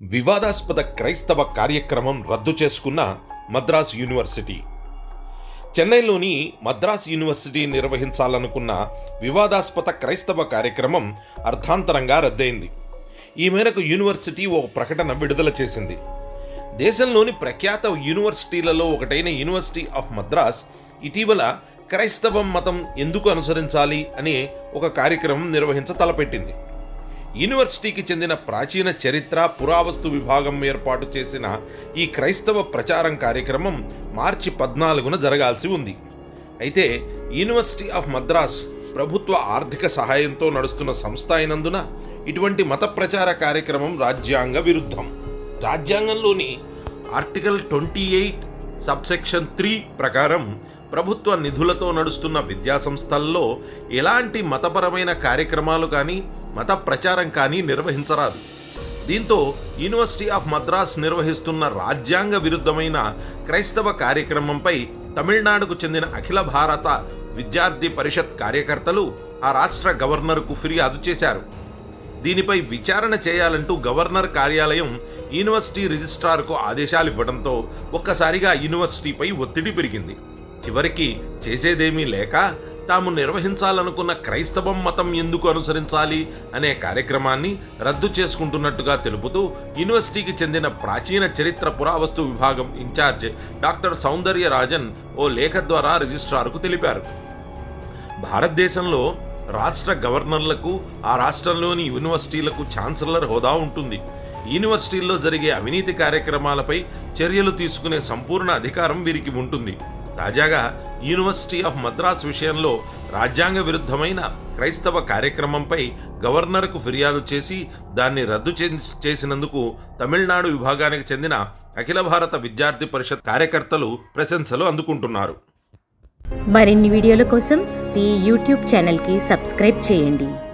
వివాదాస్పద క్రైస్తవ కార్యక్రమం రద్దు చేసుకున్న మద్రాస్ యూనివర్సిటీ. చెన్నైలోని మద్రాస్ యూనివర్సిటీ నిర్వహించాలనుకున్న వివాదాస్పద క్రైస్తవ కార్యక్రమం అర్థాంతరంగా రద్దయింది. ఈ మేరకు యూనివర్సిటీ ఓ ప్రకటన విడుదల చేసింది. దేశంలోని ప్రఖ్యాత యూనివర్సిటీలలో ఒకటైన యూనివర్సిటీ ఆఫ్ మద్రాస్ ఇటీవల క్రైస్తవం మతం ఎందుకు అనుసరించాలి అనే ఒక కార్యక్రమం నిర్వహించ తలపెట్టింది. యూనివర్సిటీకి చెందిన ప్రాచీన చరిత్ర పురావస్తు విభాగం ఏర్పాటు చేసిన ఈ క్రైస్తవ ప్రచారం కార్యక్రమం మార్చి పద్నాలుగున జరగాల్సి ఉంది. అయితే యూనివర్సిటీ ఆఫ్ మద్రాస్ ప్రభుత్వ ఆర్థిక సహాయంతో నడుస్తున్న సంస్థ అయినందున ఇటువంటి మత ప్రచార కార్యక్రమం రాజ్యాంగ విరుద్ధం. రాజ్యాంగంలోని article twenty eight subsection three ప్రకారం ప్రభుత్వ నిధులతో నడుస్తున్న విద్యాసంస్థల్లో ఎలాంటి మతపరమైన కార్యక్రమాలు కానీ మత ప్రచారం కానీ నిర్వహించరాదు. దీంతో యూనివర్సిటీ ఆఫ్ మద్రాస్ నిర్వహిస్తున్న రాజ్యాంగ విరుద్ధమైన క్రైస్తవ కార్యక్రమంపై తమిళనాడుకు చెందిన అఖిల భారత విద్యార్థి పరిషత్ కార్యకర్తలు ఆ రాష్ట్ర గవర్నర్కు ఫిర్యాదు చేశారు. దీనిపై విచారణ చేయాలంటూ గవర్నర్ కార్యాలయం యూనివర్సిటీ రిజిస్ట్రార్కు ఆదేశాలు ఇవ్వడంతో ఒక్కసారిగా యూనివర్సిటీపై ఒత్తిడి పెరిగింది. చివరికి చేసేదేమీ లేక తాము నిర్వహించాలనుకున్న క్రైస్తవం మతం ఎందుకు అనుసరించాలి అనే కార్యక్రమాన్ని రద్దు చేసుకుంటున్నట్టుగా తెలుపుతూ యూనివర్సిటీకి చెందిన ప్రాచీన చరిత్ర పురావస్తు విభాగం in charge doctor Soundarya Rajan ఓ లేఖ ద్వారా రిజిస్ట్రార్కు తెలిపారు. భారతదేశంలో రాష్ట్ర గవర్నర్లకు ఆ రాష్ట్రంలోని యూనివర్సిటీలకు ఛాన్సలర్ హోదా ఉంటుంది. యూనివర్సిటీల్లో జరిగే అవినీతి కార్యక్రమాలపై చర్యలు తీసుకునే సంపూర్ణ అధికారం వీరికి ఉంటుంది. తాజాగా యూనివర్సిటీ ఆఫ్ మద్రాస్ విషయంలో రాజ్యాంగ విరుద్ధమైన క్రైస్తవ కార్యక్రమంపై గవర్నర్కు ఫిర్యాదు చేసి దాన్ని రద్దు చే- చేసినందుకు తమిళనాడు విభాగానికి చెందిన అఖిల భారత విద్యార్థి పరిషత్ కార్యకర్తలు ప్రశంసలు అందుకుంటున్నారు. మరిన్ని వీడియోల కోసం ఈ యూట్యూబ్ ఛానల్కి సబ్స్క్రైబ్ చేయండి.